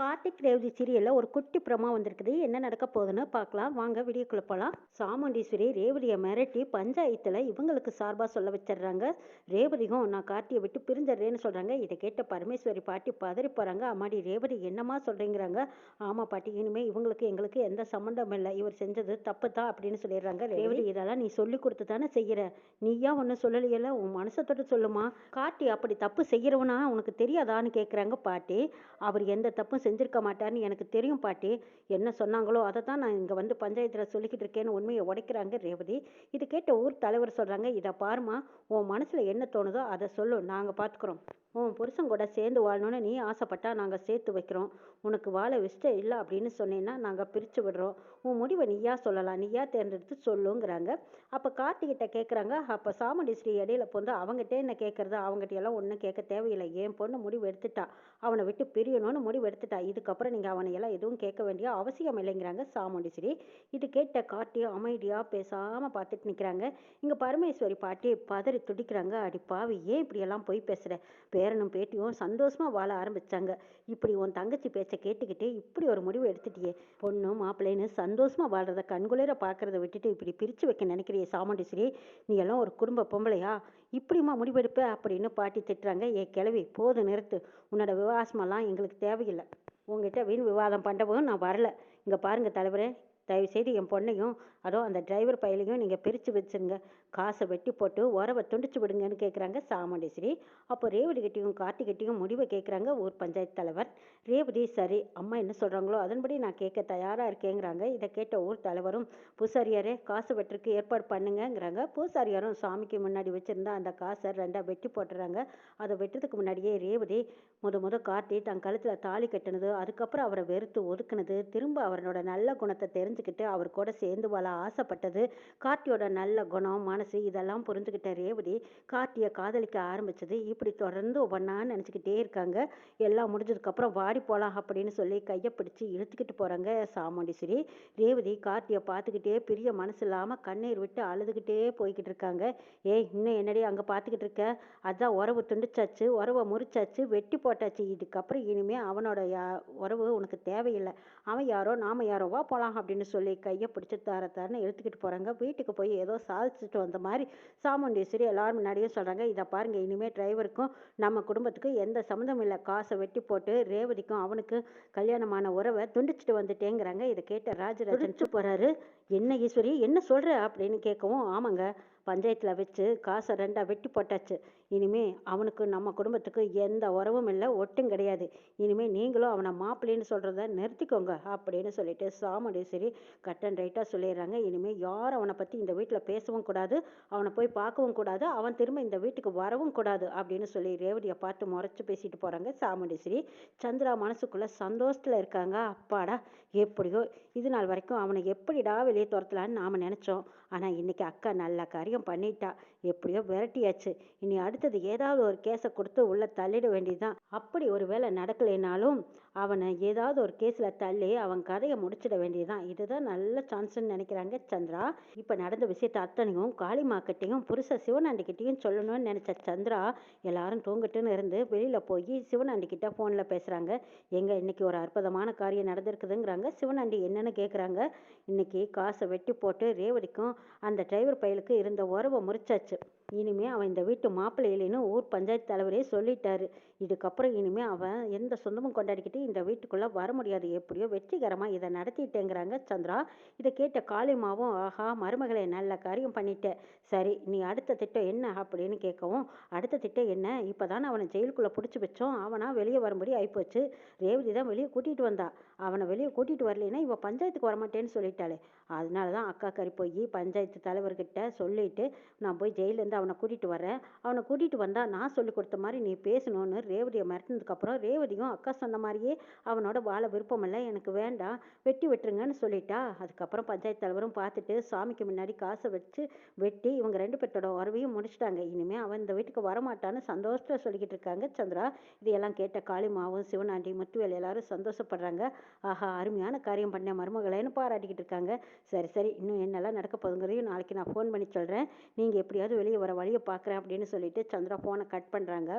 கார்த்திக் ரேவதி சீரியலில் ஒரு குட்டி பிரமா வந்திருக்குது. என்ன நடக்க போகுதுன்னு பார்க்கலாம். வாங்க வீடியோக்குள்ளே போகலாம் சாமுண்டீஸ்வரி ரேவதியை மிரட்டி பஞ்சாயத்தில் இவங்களுக்கு சார்பாக சொல்ல வச்சிடுறாங்க. ரேவதியும் நான் கார்த்தியை விட்டு பிரிஞ்சிடுறேன்னு சொல்கிறாங்க இதை கேட்ட பரமேஸ்வரி பாட்டி பதறி போகிறாங்க அம்மாடி ரேவதி என்னம்மா சொல்கிறீங்கிறாங்க ஆமாம் பாட்டி இனிமேல் இவங்களுக்கு எங்களுக்கு எந்த சம்மந்தம் இல்லை. இவர் செஞ்சது தப்பு தான் அப்படின்னு சொல்லிடுறாங்க ரேவதி. இதெல்லாம் நீ சொல்லி கொடுத்து தானே செய்கிற நீயா ஒன்றும் சொல்லலையில? உன் மனசை தொட்டு சொல்லுமா? கார்த்தி அப்படி தப்பு செய்கிறவனா உனக்கு தெரியாதான்னு கேட்குறாங்க பாட்டி. அவர் எந்த தப்பும் செஞ்சிருக்க மாட்டார்னு எனக்கு தெரியும் பாட்டி. என்ன சொன்னாங்களோ அதை தான் நான் இங்கே வந்து பஞ்சாயத்தில் சொல்லிக்கிட்டு இருக்கேன்னு உண்மையை உடைக்கிறாங்க ரேவதி. இது கேட்ட ஊர் தலைவர் சொல்கிறாங்க இதை பாருமா உன் மனசில் என்ன தோணுதோ அதை சொல்லு நாங்கள் பார்த்துக்குறோம் உன் புருஷன் கூட சேர்ந்து வாழணும்னு நீ ஆசைப்பட்டா நாங்கள் சேர்த்து வைக்கிறோம். உனக்கு வாழ இஷ்டம் இல்லை அப்படின்னு சொன்னேன்னா நாங்கள் பிரித்து விடுறோம். உன் முடிவை நீயா சொல்லலாம் நீயா தேர்ந்தெடுத்து சொல்லுங்கிறாங்க. அப்போ கார்த்திகிட்ட கேட்குறாங்க அப்போ சாமுண்டி ஸ்ரீ இடையில போந்து அவங்ககிட்ட என்ன கேட்குறது அவங்ககிட்ட எல்லாம் ஒன்றும் கேட்க தேவையில்லை. என் பொண்ணு முடிவு எடுத்துட்டா. அவனை விட்டு பிரியணும்னு முடிவு எடுத்துட்டா. இதுக்கப்புறம் நீங்கள் அவனை எல்லாம் எதுவும் கேட்க வேண்டிய அவசியம் இல்லைங்கிறாங்க சாமுண்டி சரி இது கேட்ட காட்டி அமைதியாக பேசாமல் பார்த்துட்டு நிற்கிறாங்க இங்கே பரமேஸ்வரி பாட்டி பதறி துடிக்கிறாங்க. அடி பாவி ஏன் இப்படியெல்லாம் போய் பேசுகிற பேரனும் பேட்டியும் சந்தோஷமாக வாழ ஆரம்பிச்சாங்க. இப்படி உன் தங்கச்சி பேச்சை கேட்டுக்கிட்டு இப்படி ஒரு முடிவு எடுத்துட்டியே. பொண்ணும் மாப்பிள்ளைன்னு சந்தோஷமாக வாழ்கிறத கண்குளிர பார்க்குறத விட்டுட்டு இப்படி பிரித்து வைக்க நினைக்கிறியே சாமுண்டீஸ்வரி? நீ எல்லாம் ஒரு குடும்ப பொம்பளையா? இப்படிமா முடிவெடுப்ப அப்படின்னு பாட்டி திட்டுறாங்க. ஏ கிளவி போது நிறுத்து. உன்னோட விவாசமெல்லாம் எங்களுக்கு தேவையில்லை. உங்ககிட்ட வீண் விவாதம் பண்ணவும் நான் வரல. இங்கே பாருங்கள் தலைவரே தயவுசெய்து என் பொண்ணையும் அதோ அந்த டிரைவர் பையலையும் நீங்கள் பிரித்து வச்சுருங்க. காசை வெட்டி போட்டு உறவை துண்டிச்சு விடுங்கன்னு கேட்குறாங்க சாமுண்டீஸ்வரி. அப்போ ரேவதி கிட்டையும் கார்த்திகிட்டையும் முடிவை கேட்குறாங்க ஊர் பஞ்சாயத்து தலைவர். ரேவதி சரி அம்மா என்ன சொல்கிறாங்களோ அதன்படி நான் கேட்க தயாராக இருக்கேங்கிறாங்க. இதை கேட்ட ஊர் தலைவரும் பூசாரியாரே காசு வெட்டுறதுக்கு ஏற்பாடு பண்ணுங்கங்கிறாங்க. பூசாரியாரும் சாமிக்கு முன்னாடி வச்சுருந்தா அந்த காசை ரெண்டாக வெட்டி போட்டுறாங்க. அதை வெட்டுறதுக்கு முன்னாடியே ரேவதி முத முத கார்த்தி தன் கழுத்தில் தாலி கட்டினது அதுக்கப்புறம் அவரை வெறுத்து ஒதுக்குனது திரும்ப அவரோட நல்ல குணத்தை தெரிஞ்சுக்கிட்டு அவர் கூட சேர்ந்து வாழ ஆசைப்பட்டது. கார்த்தியோட நல்ல குணம் மனசு இதெல்லாம் புரிஞ்சுக்கிட்ட ரேவதி கார்த்தியை காதலிக்க ஆரம்பிச்சது. இப்படி தொடர்ந்து ஒவ்வொன்றான்னு நினச்சிக்கிட்டே இருக்காங்க. எல்லாம் முடிஞ்சதுக்கப்புறம் வாடி போகலாம் அப்படின்னு சொல்லி கையை பிடிச்சி இழுத்துக்கிட்டு போகிறாங்க சாமுண்டீஸ்வரி. ரேவதி கார்த்தியை பார்த்துக்கிட்டே பிரிய மனசு இல்லாமல் கண்ணீர் விட்டு அழுதுகிட்டே போய்கிட்டு இருக்காங்க. ஏய் இன்னும் என்னடி அங்கே பார்த்துக்கிட்டு இருக்க? அதான் உறவு துண்டிச்சாச்சு உறவை முறிச்சாச்சு வெட்டி போட்டாச்சு. இதுக்கப்புறம் இனிமேல் அவனோட யா உறவு உனக்கு தேவையில்லை. அவன் யாரோ நாம யாரோவா போகலாம் அப்படின்னு சொல்லி கையை பிடிச்சி தார தாரன்னு இழுத்துக்கிட்டு போகிறாங்க வீட்டுக்கு போய் ஏதோ சாதிச்சுட்டு வந்த மாதிரி சாமுண்டீஸ்வரி எல்லாரும் முன்னாடியும் சொல்கிறாங்க இதை பாருங்க இனிமேல் டிரைவருக்கும் நம்ம குடும்பத்துக்கும் எந்த சம்மந்தம் இல்லை. காசை வெட்டி போட்டு ரேவதிக்கும் அவனுக்கு கல்யாணமான உறவை துண்டிச்சிட்டு வந்துட்டேங்கிறாங்க. இதை கேட்ட ராஜராஜன் போகிறாரு என்ன ஈஸ்வரி என்ன சொல்கிற அப்படின்னு கேட்கவும் ஆமாங்க பஞ்சாயத்தில் வச்சு காசை ரெண்டாக வெட்டி போட்டாச்சு. இனிமேல் அவனுக்கு நம்ம குடும்பத்துக்கு எந்த உறவும் இல்லை ஒட்டும் கிடையாது. இனிமேல் நீங்களும் அவனை மாப்பிள்ளைன்னு சொல்கிறத நிறுத்திக்கோங்க அப்படின்னு சொல்லிட்டு சாமுண்டீஸ்வரி கட் அண்ட் ரைட்டாக சொல்லிடுறாங்க. இனிமேல் யாரும் அவனை பற்றி இந்த வீட்டில் பேசவும் கூடாது அவனை போய் பார்க்கவும் கூடாது அவன் திரும்ப இந்த வீட்டுக்கு வரவும் கூடாது அப்படின்னு சொல்லி ரேவதியை பார்த்து முறைச்சி பேசிட்டு போகிறாங்க சாமுண்டீஸ்வரி. சந்திரா மனசுக்குள்ளே சந்தோஷத்தில் இருக்காங்க. அப்பாடா எப்படியோ இது நாள் வரைக்கும் அவனை எப்படிடா வெளியே துரத்தலான்னு நாம் நினச்சோம். ஆனால் இன்றைக்கி அக்கா நல்ல காரியம் பண்ணிட்டா. எப்படியோ விரட்டியாச்சு. இனி அடுத்தது ஏதாவது ஒரு கேஸை கொடுத்து உள்ள தள்ளிட வேண்டியதுதான். அப்படி ஒரு வேளை நடக்கலைனாலும் அவனை ஏதாவது ஒரு கேஸில் தள்ளி அவன் கதையை முடிச்சிட வேண்டியதுதான். இதுதான் நல்ல சான்ஸ்ன்னு நினைக்கிறாங்க சந்திரா. இப்போ நடந்த விஷயத்தை அத்தனையும் காளிமாக்கிட்டையும் புருஷ சிவனாண்டிக்கிட்டையும் சொல்லணும்னு நினச்ச சந்திரா எல்லாரும் தூங்கட்டுன்னு இருந்து வெளியில் போய் சிவனாண்டிக்கிட்ட ஃபோனில் பேசுகிறாங்க எங்கே இன்னைக்கு ஒரு அற்புதமான காரியம் நடந்திருக்குதுங்கிறாங்க. சிவனாண்டி என்னென்னு கேட்குறாங்க இன்னைக்கு காசை வெட்டி போட்டு ரேவதிக்கும் அந்த டிரைவர் பயலுக்கு இருந்த உறவை முறிச்சாச்சு. വെച്ച് இனிமே அவன் இந்த வீட்டு மாப்பிள்ளை இல்லைன்னு ஊர் பஞ்சாயத்து தலைவரே சொல்லிட்டாரு. இதுக்கப்புறம் இனிமே அவன் எந்த சொந்தமும் கொண்டாடிக்கிட்டு இந்த வீட்டுக்குள்ளே வர முடியாது. எப்படியோ வெற்றிகரமாக இதை நடத்திட்டேங்கிறாங்க சந்திரா. இதை கேட்ட காளிமாவும் ஆஹா மருமகளை நல்ல காரியம் பண்ணிட்ட. சரி நீ அடுத்த திட்டம் என்ன? அப்படின்னு கேட்கவும் அடுத்த திட்டம் என்ன? இப்போ தானே அவனை ஜெயிலுக்குள்ளே பிடிச்சி வச்சோம். அவனா வெளியே வரும்படி ஆயிப்போச்சு. ரேவதி தான் வெளியே கூட்டிகிட்டு வந்தா. அவனை வெளியே கூட்டிகிட்டு வரலைன்னா இவன் பஞ்சாயத்துக்கு வரமாட்டேன்னு சொல்லிட்டாளே. அதனால தான் அக்கா கறி போய் பஞ்சாயத்து தலைவர்கிட்ட சொல்லிட்டு நான் போய் ஜெயிலேருந்து அவனை கூட்டிகிட்டு வரேன் அவனை கூட்டிகிட்டு வந்தால் நான் சொல்லி கொடுத்த மாதிரி நீ பேசணும்னு ரேவதியை மிரட்டினதுக்கப்புறம் ரேவதியும் அக்கா சொன்ன மாதிரியே அவனோட வாழ விருப்பமில்லை எனக்கு வேண்டாம் வெட்டி விட்டுருங்கன்னு சொல்லிட்டா. அதுக்கப்புறம் பஞ்சாயத்து தலைவரும் பார்த்துட்டு சாமிக்கு முன்னாடி காசை வச்சு வெட்டி இவங்க ரெண்டு பேர்த்தோட உறவையும் முடிச்சிட்டாங்க. இனிமேல் அவன் இந்த வீட்டுக்கு வரமாட்டான்னு சந்தோஷத்தில் சொல்லிக்கிட்டு இருக்காங்க சந்திரா. இதையெல்லாம் கேட்ட காளிமாவும் சிவனாண்டி முத்துவேல் எல்லாரும் சந்தோஷப்படுறாங்க. ஆஹா அருமையான காரியம் பண்ண மருமகளைன்னு பாராட்டிக்கிட்டு இருக்காங்க. சரி சரி இன்னும் என்னெல்லாம் நடக்க போகுதுங்கிறதையும் நாளைக்கு நான் ஃபோன் பண்ணி சொல்கிறேன் நீங்கள் எப்படியாவது வெளியே வர வழியை பார்க்குறேன் அப்படின்னு சொல்லிட்டு சந்திரா ஃபோனை கட் பண்ணுறாங்க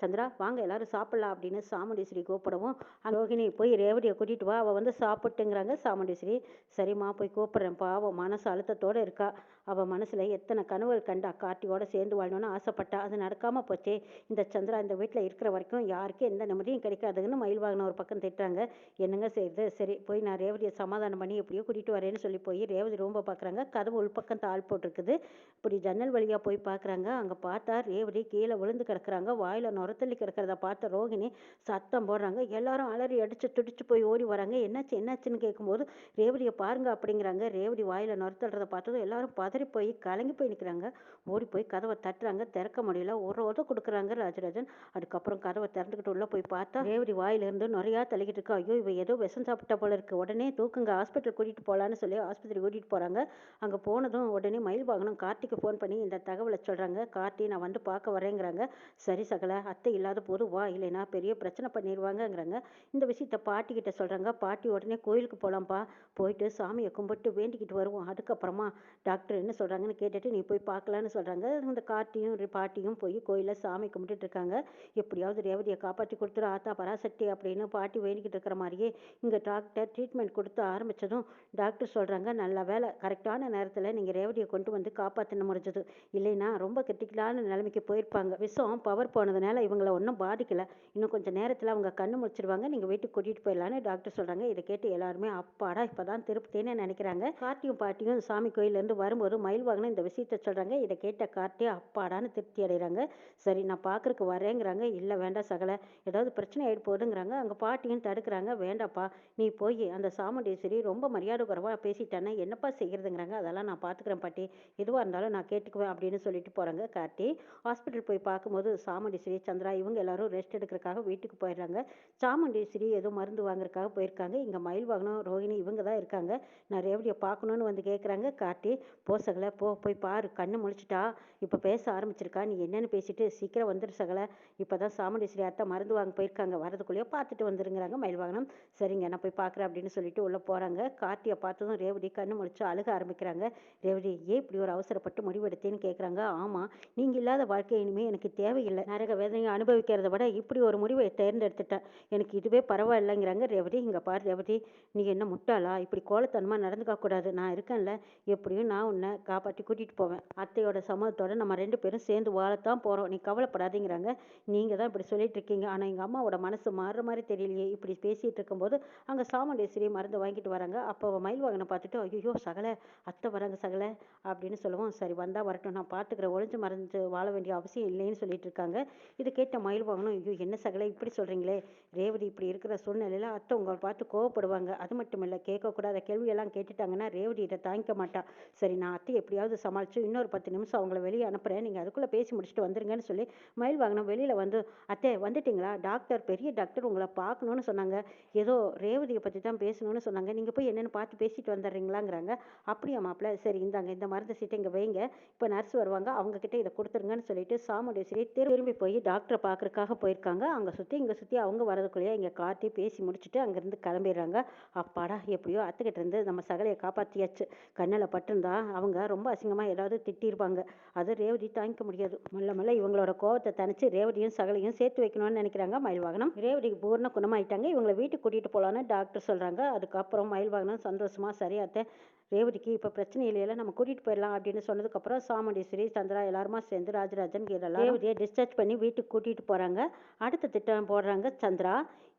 சந்திரா வாங்க எல்லாரும் சாப்பிடலாம் அப்படின்னு சாமுண்டீஸ்வரி கூப்பிடவும் அங்கே ரோகிணி போய் ரேவதியை கூட்டிகிட்டு வா அவள் வந்து சாப்பிட்டுங்கிறாங்க சாமுண்டீஸ்வரி. சரிம்மா போய் கூப்பிட்றேன் அவள் மனசு அழுத்தத்தோடு இருக்கா. அவள் மனசில் எத்தனை கனவுகள் கண்டா கார்த்தியோட சேர்ந்து வாழணும்னு ஆசைப்பட்டா அது நடக்காமல் போச்சே. இந்த சந்திரா இந்த வீட்டில் இருக்கிற வரைக்கும் யாருக்கும் எந்த நிம்மதியும் கிடைக்காதுன்னு மயில் வாகனம் ஒரு பக்கம் திட்டுறாங்க. என்னங்க செய்யுது சரி போய் நான் ரேவதியை சமாதானம் பண்ணி எப்படியோ கூட்டிகிட்டு வரேன்னு சொல்லி போய் ரேவதி ரொம்ப பார்க்குறாங்க கதவு உள்பக்கம் தாள் போட்டிருக்குது. இப்படி ஜன்னல் வழியாக போய் பார்க்குறாங்க அங்கே பார்த்தா ரேவதி கீழே விழுந்து கிடக்குறாங்க. வாயில் உரத்தள்ளி கிடக்கிறத பார்த்த ரோகிணி சத்தம் போடுறாங்க. எல்லாரும் அலறி அடிச்சு துடிச்சு போய் ஓடி வராங்க. என்னாச்சு என்னாச்சுன்னு கேட்கும்போது ரேவதியை பாருங்க அப்படிங்கிறாங்க. ரேவதி வாயில் நுரத்தல்றதை பார்த்ததும் எல்லாரும் பதறி போய் கலங்கி போய் நிற்கிறாங்க ஓடி போய் கதவை தட்டுறாங்க. திறக்க முடியல. ஒரு உத கொடுக்குறாங்க ராஜராஜன். அதுக்கப்புறம் கதவை திறந்துக்கிட்டு உள்ளே போய் பார்த்தா ரேவடி வாயிலிருந்து நிறையா தள்ளிக்கிட்டு இருக்கா. ஐயோ இவ ஏதோ விஷம் சாப்பிட்ட போல இருக்கு. உடனே தூக்குங்க. ஹாஸ்பிட்டல் கூட்டிகிட்டு போகலான்னு சொல்லி ஆஸ்பத்திரி கூட்டிகிட்டு போகிறாங்க அங்கே போனதும் உடனே மயில் வாகனம் கார்த்திக்கு ஃபோன் பண்ணி இந்த தகவலை சொல்கிறாங்க கார்த்தி நான் வந்து பார்க்க வரேங்கிறாங்க சரி சகல அத்தை இல்லாத போது வா இல்லைனா பெரிய பிரச்சனை பண்ணிடுவாங்கங்கிறாங்க இந்த விஷயத்த பாட்டிக்கிட்ட சொல்கிறாங்க பாட்டி உடனே கோயிலுக்கு போகலாம்ப்பா போயிட்டு சாமியை கும்பிட்டு வேண்டிக்கிட்டு வருவோம். அதுக்கப்புறமா டாக்டர் என்ன சொல்கிறாங்கன்னு கேட்டுட்டு நீ போய் பார்க்கலான்னு சொல்கிறாங்க இந்த காட்டியும் பாட்டியும் போய் கோயிலில் சாமி கும்பிட்டுட்டு இருக்காங்க. எப்படியாவது ரேவதியை காப்பாற்றி கொடுத்துரு ஆத்தா பராசக்தி அப்படின்னு பாட்டி வேண்டிக்கிட்டு இருக்கிற மாதிரியே இங்கே டாக்டர் ட்ரீட்மெண்ட் கொடுத்து ஆரம்பித்ததும் டாக்டர் சொல்கிறாங்க நல்ல வேலை கரெக்டான நேரத்தில் நீங்கள் ரேவதியை கொண்டு வந்து காப்பாற்றின முடிஞ்சது. இல்லைன்னா ரொம்ப கிரிட்டிக்கலான நிலைமைக்கு போயிருப்பாங்க. விஷம் பவர் போனதுனால இவங்கள ஒன்றும் பாதிக்கலை. இன்னும் கொஞ்சம் நேரத்தில் அவங்க கண்ணு முடிச்சிருவாங்க நீங்கள் வீட்டுக்கு கூட்டிகிட்டு போயிடலான்னு டாக்டர் சொல்கிறாங்க இதை கேட்டு எல்லாருமே அப்பாடா இப்போ தான் திருப்தின்னு நினைக்கிறாங்க. கார்த்தியும் பாட்டியும் சாமி கோயிலேருந்து வரும்போது மயில் வாங்கின இந்த விஷயத்த சொல்கிறாங்க இதை கேட்ட கார்த்தி அப்பாடான்னு திருப்தி அடைகிறாங்க. சரி நான் பார்க்குறக்கு வரேங்கிறாங்க. இல்லை வேண்டாம் சகல. ஏதாவது பிரச்சனை ஆகிட்டு போகுதுங்கிறாங்க. அங்கே பாட்டியும் தடுக்கிறாங்க. வேண்டாப்பா நீ போய் அந்த சாமுண்டீஸ்வரி ரொம்ப மரியாதை குறைவாக பேசிட்டானே என்னப்பா செய்கிறதுங்கிறாங்க அதெல்லாம் நான் பார்த்துக்கிறேன் பாட்டி. எதுவாக இருந்தாலும் நான் கேட்டுக்குவேன் அப்படின்னு சொல்லிட்டு போகிறாங்க கார்த்தி. ஹாஸ்பிட்டல் போய் பார்க்கும்போது சாமுண்டீஸ்வரி சந்திரா இவங்க எல்லாரும் ரெஸ்ட் எடுக்கிறதுக்காக வீட்டுக்கு போயிடுறாங்க. சாமுண்டீஸ்வரி ஏதோ மருந்து வாங்குறதுக்காக போயிருக்காங்க. இங்கே மயில் வாகனம் ரோஹிணி இவங்க தான் இருக்காங்க. நான் ரேவடியை பார்க்கணுன்னு வந்து கேட்குறாங்க காட்டி போ சகல போ போய் பாரு. கண்ணு முழிச்சிட்டா. இப்போ பேச ஆரம்பிச்சிருக்கா. நீ என்னன்னு பேசிட்டு சீக்கிரம் வந்துடு சகல. இப்போ தான் சாமுண்டீஸ்வரி அத்தை மருந்து வாங்க போயிருக்காங்க. வரதுக்குள்ளேயோ பார்த்துட்டு வந்துருங்கிறாங்க மயில் வாகனம். சரிங்க நான் போய் பார்க்குறேன் அப்படின்னு சொல்லிட்டு உள்ளே போகிறாங்க கார்த்தியை பார்த்ததும் ரேவடி கண்ணு முழிச்சு அழுக ஆரம்பிக்கிறாங்க. ரேவடி ஏன் இப்படி ஒரு அவசரப்பட்டு முடிவெடுத்தேன்னு கேட்குறாங்க ஆமாம் நீங்கள் இல்லாத வாழ்க்கை இனிமேல் எனக்கு தேவையில்லை. நரக வேதனை நீ அனுபவிக்கிறத விட இப்படி ஒரு முடிவை தேர்ந்தெடுத்துட்டேன். எனக்கு இதுவே பரவாயில்லைங்கிறாங்க ரேவதி. இங்கே பாரு ரேவதி நீ என்ன முட்டாளா? இப்படி கோலத்தனமாக நடந்துக்க கூடாது. நான் இருக்கேன்ல. எப்படியும் நான் உன்னை காப்பாற்றி கூட்டிகிட்டு போவேன். அத்தையோட சம்மதத்தோட நம்ம ரெண்டு பேரும் சேர்ந்து வாழத்தான் போகிறோம் நீ கவலைப்படாதீங்கிறாங்க. நீங்கள் தான் இப்படி சொல்லிட்டு இருக்கீங்க. ஆனால் எங்கள் அம்மாவோட மனசு மாறுற மாதிரி தெரியலையே. இப்படி பேசிகிட்டு இருக்கும்போது அங்கே சாமுண்டேஸ்வரி மருந்து வாங்கிட்டு வராங்க. அப்போ மயில் வாகனம் பார்த்துட்டு ஐயோ சகலை. அத்தை வராங்க சகலை. அப்படின்னு சொல்லுவோம் சரி வந்தால் வரட்டும். நான் பார்த்துக்கிறேன் ஒழிஞ்சு மறைஞ்சு வாழ வேண்டிய அவசியம் இல்லைன்னு சொல்லிட்டு இருக்காங்க. இது கேட்ட மயில் வாங்கணும் ஐயோ என்ன சகலை? இப்படி சொல்கிறீங்களே ரேவதி இப்படி இருக்கிற சூழ்நிலையில் அத்தை உங்களை பார்த்து கோவப்படுவாங்க. அது மட்டும் இல்லை கேட்கக்கூடாத கேள்வியெல்லாம் கேட்டுட்டாங்கன்னா ரேவதி இதை தாங்கிக்க மாட்டா. சரி நான் அத்தை எப்படியாவது சமாளித்து இன்னொரு பத்து நிமிஷம் அவங்கள வெளியே அனுப்புகிறேன் நீங்கள் அதுக்குள்ளே பேசி முடிச்சுட்டு வந்துருங்கன்னு சொல்லி மயில் வாங்கினோம் வெளியில் வந்து அத்தை வந்துட்டீங்களா? டாக்டர் பெரிய டாக்டர் உங்களை பார்க்கணுன்னு சொன்னாங்க. ஏதோ ரேவதியை பற்றி தான் பேசணும்னு சொன்னாங்க. நீங்கள் போய் என்னென்னு பார்த்து பேசிட்டு வந்துடுறீங்களாங்கிறாங்க. அப்படியா மாப்பிள்ள சரி இந்தாங்க. இந்த மருந்து சீட்டை இங்கே வைங்க. இப்போ நர்ஸ் வருவாங்க. அவங்கக்கிட்ட இதை கொடுத்துருங்கன்னு சொல்லிட்டு சாமுண்டேஸ்வரி திரும்பி போய் டாக்டர் டாக்டரை பார்க்குறக்காக போயிருக்காங்க. அங்கே சுற்றி இங்கே சுற்றி அவங்க வரதுக்குள்ளேயே இங்கே காட்டி பேசி முடிச்சுட்டு அங்கேருந்து கிளம்பிடுறாங்க. அப்பாடா எப்படியோ அத்துக்கிட்ட இருந்து நம்ம சகலையை காப்பாற்றியாச்சு கண்ணில் பட்டிருந்தா அவங்க ரொம்ப அசிங்கமாக ஏதாவது திட்டிருப்பாங்க. அது ரேவதி தாங்கிக்க முடியாது. மெல்ல மெல்ல இவங்களோட கோவத்தை தணிச்சு ரேவதியும் சகலையும் சேர்த்து வைக்கணும்னு நினைக்கிறாங்க மயில் வாகனம் ரேவதிக்கு பூர்ண குணமாயிட்டாங்க. இவங்களை வீட்டுக்கு கூட்டிகிட்டு போகலான்னு டாக்டர் சொல்கிறாங்க அதுக்கப்புறம் மயில் வாகனம் சந்தோஷமாக சரியாத்த ரேவதிக்கு இப்போ பிரச்சனை இல்லையில நம்ம கூட்டிகிட்டு போயிடலாம் அப்படின்னு சொன்னதுக்கப்புறம் சாமுண்டீஸ்வரி சந்திரா எல்லாருமா சேர்ந்து ராஜராஜன் கீழே ரேவதியை டிஸ்சார்ஜ் பண்ணி வீட்டுக்கு கூட்டிகிட்டு போகிறாங்க அடுத்த திட்டம் போடுறாங்க சந்திரா.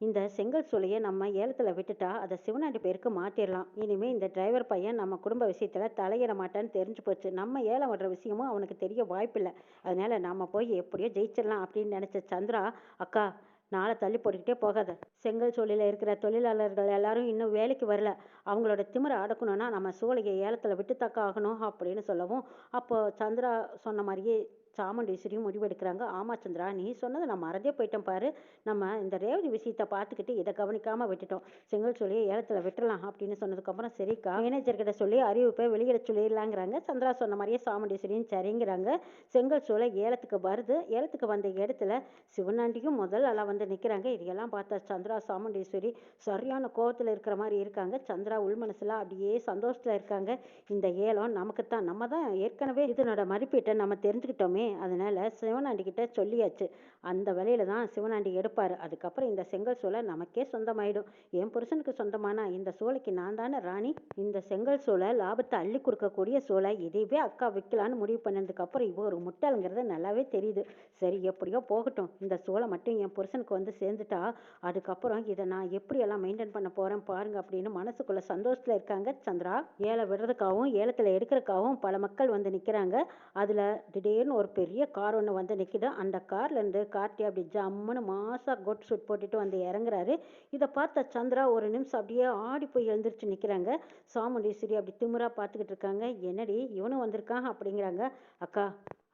இந்த செங்கல் சூளையை நம்ம ஏலத்தில் விட்டுட்டா அதை சிவனாண்டி பேருக்கு மாற்றிடலாம் இனிமேல் இந்த டிரைவர் பையன் நம்ம குடும்ப விஷயத்தில் தலையிட மாட்டான்னு தெரிஞ்சு போச்சு. நம்ம ஏலம் விடுற விஷயமும் அவனுக்கு தெரிய வாய்ப்பில்லை. அதனால நம்ம போய் எப்படியோ ஜெயிச்சிடலாம் அப்படின்னு நினச்ச சந்திரா அக்கா நாளை தள்ளி போட்டுக்கிட்டே போகாத. செங்கல் சூளையில் இருக்கிற தொழிலாளர்கள் எல்லாரும் இன்னும் வேலைக்கு வரல. அவங்களோட திமிரை அடக்கணும்னா நம்ம சூளையை ஏலத்தில் விட்டுத்தாக்க ஆகணும் அப்படின்னு சொல்லவும் அப்போ சந்திரா சொன்ன மாதிரியே சாமுண்டீஸ்வரியும் முடிவெடுக்கிறாங்க. ஆமா சந்திரா நீ சொன்னதை நான் மறந்தே போயிட்டேன் பாரு. நம்ம இந்த ரேவதி விஷயத்தை பார்த்துக்கிட்டு இதை கவனிக்காமல் விட்டுட்டோம். செங்கல் சொல்லி ஏலத்தில் விட்டுடலாம் அப்படின்னு சொன்னதுக்கப்புறம் சரிக்கா மேனேஜர்கிட்ட சொல்லி அறிவிப்பை வெளியிட சொல்லிடலாங்கிறாங்க. சந்திரா சொன்ன மாதிரியே சாமுண்டீஸ்வரியும் சரிங்கிறாங்க. செங்கல் சோலை ஏலத்துக்கு வருது. ஏலத்துக்கு வந்த இடத்துல சிவனாண்டியும் முதல் ஆளாக வந்து நிற்கிறாங்க இதையெல்லாம் பார்த்தா சந்திரா சாமுண்டீஸ்வரி சரியான கோபத்தில் இருக்கிற மாதிரி இருக்காங்க. சந்திரா உள் அப்படியே சந்தோஷத்தில் இருக்காங்க. இந்த ஏலம் நமக்கு தான் நம்ம தான் ஏற்கனவே இதனோட மதிப்பீட்டை நம்ம தெரிஞ்சுக்கிட்டோமே அதனால் சிவனாண்டிக்கிட்ட சொல்லியாச்சு. அந்த விலையில தான் சிவனாண்டி எடுப்பார். அதுக்கப்புறம் இந்த செங்கல் சோலை நமக்கே சொந்தமாயிடும். என் புருஷனுக்கு சொந்தமானா இந்த சோலைக்கு நான் தானே ராணி? இந்த செங்கல் சோலை லாபத்தை அள்ளி கொடுக்கக்கூடிய சோலை இதையவே அக்கா விற்கலான்னு முடிவு பண்ணதுக்கப்புறம் இவ ஒரு முட்டாளுங்கிறது நல்லாவே தெரியுது. சரி எப்படியோ போகட்டும். இந்த சோலை மட்டும் என் புருஷனுக்கு வந்து சேர்ந்துட்டா அதுக்கப்புறம் இதை நான் எப்படியெல்லாம் மெயின்டைன் பண்ண போகிறேன் பாருங்க அப்படின்னு மனசுக்குள்ள சந்தோஷத்தில் இருக்காங்க சந்திரா. ஏழை விடுறதுக்காகவும் ஏலத்தில் எடுக்கிறதுக்காகவும் பல மக்கள் வந்து நிற்கிறாங்க அதில் திடீர்னு ஒரு பெரிய கார் ஒன்று வந்து நிற்கிது அந்த கார்லேருந்து கார்த்தி அப்படி ஜம்முன்னு மாசாக கோட் சூட் போட்டுட்டு வந்து இறங்குறாரு. இதை பார்த்த சந்திரா ஒரு நிமிஷம் அப்படியே ஆடி போய் எழுந்திரிச்சு நிற்கிறாங்க சாமுண்டீஸ்வரி அப்படி திமுறா பார்த்துக்கிட்டு இருக்காங்க. என்னடி இவனும் வந்திருக்கான் அப்படிங்கிறாங்க. அக்கா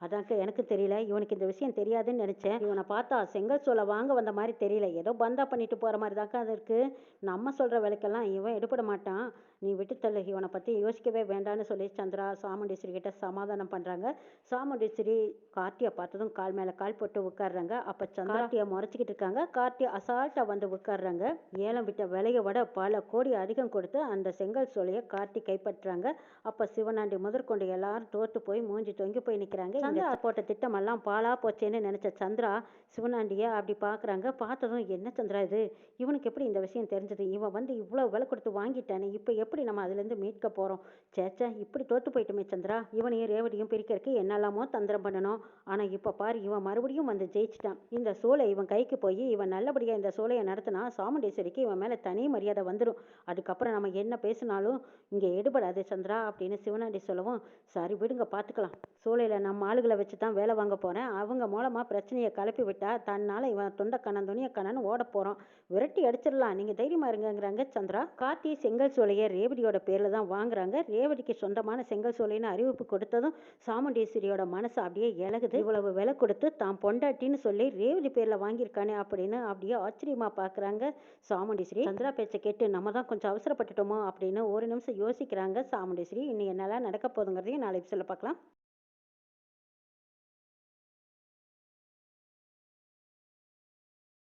அதான்க்கா எனக்கு தெரியல. இவனுக்கு இந்த விஷயம் தெரியாதுன்னு நினச்சேன். இவனை பார்த்தா செங்கல் சோலை வாங்க வந்த மாதிரி தெரியல. ஏதோ பந்தா பண்ணிட்டு போகிற மாதிரி தான்க்கா அது இருக்குது நம்ம சொல்கிற விலைக்கெல்லாம் இவன் எடுபட மாட்டான். நீ விட்டு தள்ளு. இவனை பற்றி யோசிக்கவே வேண்டான்னு சொல்லி சந்திரா சாமுண்டீஸ்வரி கிட்ட சமாதானம் பண்ணுறாங்க சாமுண்டீஸ்வரி கார்த்தியை பார்த்ததும் கால் மேலே கால் போட்டு உட்காடுறாங்க அப்போ சந்திரா முறைச்சிக்கிட்டு இருக்காங்க. கார்த்தி அசால்ட்டாக வந்து உட்காடுறாங்க ஏலம் விட்ட விலையை விட பல கோடி அதிகம் கொடுத்து அந்த செங்கல் சோலையை கார்த்தி கைப்பற்றுறாங்க அப்போ சிவனாண்டி முதற்கொண்டு எல்லாரும் தோற்று போய் மூஞ்சி தொங்கி போய் நிற்கிறாங்க சந்திரா போட்ட திட்டமெல்லாம் பாலா போச்சேன்னு நினச்ச சந்திரா சிவனாண்டியை அப்படி பார்க்குறாங்க பார்த்ததும் என்ன சந்திரா இது? இவனுக்கு எப்படி இந்த விஷயம் தெரிஞ்சது? இவன் வந்து இவ்வளோ விலை கொடுத்து வாங்கிட்டானே. இப்போ எப்படி நம்ம அதுலேருந்து மீட்க போகிறோம் சேச்சா இப்படி தோற்று போயிட்டோமே சந்திரா. இவனையும் ரேவடியும் பிரிக்கிறதுக்கு என்னெல்லாமோ தந்திரம் பண்ணணும். ஆனால் இப்போ பாரு இவன் மறுபடியும் வந்து ஜெயிச்சிட்டான். இந்த சோலை இவன் கைக்கு போய் இவன் நல்லபடியாக இந்த சோலையை நடத்தினா சாமுண்டேஸ்வரிக்கு இவன் மேலே தனி மரியாதை வந்துடும் அதுக்கப்புறம் நம்ம என்ன பேசினாலும் இங்கே எடுபடாது சந்திரா அப்படின்னு சிவனாண்டி சொல்லவும் சரி விடுங்க பார்த்துக்கலாம் சோலையில் நம்ம ஆளுகளை வச்சு தான் வேலை வாங்க போகிறேன் அவங்க மூலமாக பிரச்சனையை கிளப்பி விட்டா தன்னால் இவன் தொண்டக்கண்ணன் துணியக்கண்ணன் ஓட போகிறோம் விரட்டி அடிச்சிடலாம். நீங்கள் தைரியமா இருங்கங்கிறாங்க சந்திரா. கார்த்தி செங்கல் சோலையை ரேவதியோட பேரில் தான் வாங்குறாங்க. ரேவதிக்கு சொந்தமான செங்கல் சோலைன்னு அறிவிப்பு கொடுத்ததும் சாமுண்டீஸ்வரியோட மனசு அப்படியே இழகுது இவ்வளவு விலை கொடுத்து தான் பொண்டாட்டின்னு சொல்லி ரேவதி பேரில் வாங்கியிருக்கானே அப்படின்னு அப்படியே ஆச்சரியமா பார்க்குறாங்க சாமுண்டீஸ்வரி. சந்திரா பேச்சை கேட்டு நம்ம தான் கொஞ்சம் அவசரப்பட்டுட்டோமோ அப்படின்னு ஒரு நிமிஷம் யோசிக்கிறாங்க சாமுண்டீஸ்வரி. இன்னும் என்னெல்லாம் நடக்க போகுதுங்கிறதையும் நாளைக்கு சொல்ல பார்க்கலாம்.